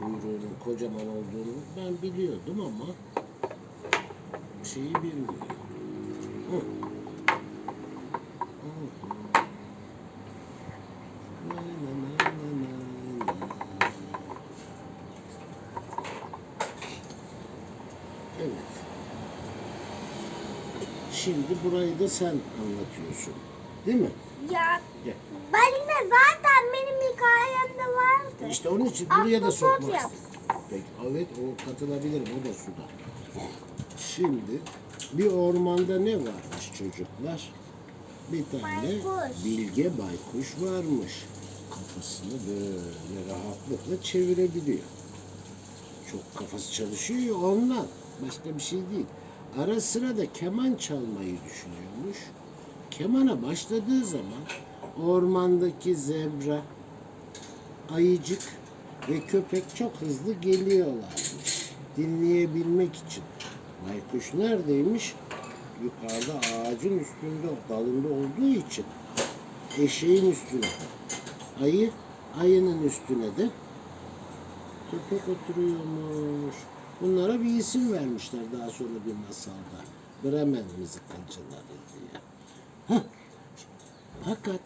kuyruğunun kocaman olduğunu ben biliyordum ama şeyi bilmiyorum. Hı. Evet. Şimdi burayı da sen anlatıyorsun. Değil mi? Ya Gel. balina zaten benim hikayemde vardı. İşte onun için buraya da sokmak istedim. Peki, evet o katılabilir o da suda. Şimdi bir ormanda ne varmış çocuklar? Bir tane Baykuş. bilge baykuş varmış. Kafasını böyle rahatlıkla çevirebiliyor. Çok kafası çalışıyor ondan. Başka bir şey değil. Ara sıra da keman çalmayı düşünüyormuş. Kemana başladığı zaman ormandaki zebra, ayıcık ve köpek çok hızlı geliyorlarmış. Dinleyebilmek için. Baykuş neredeymiş? Yukarıda ağacın üstünde, dalında olduğu için eşeğin üstüne. Ayı, ayının üstüne de köpek oturuyormuş. Bunlara bir isim vermişler daha sonra bir masalda. Bremen mızıkacıları diye. Hah. Fakat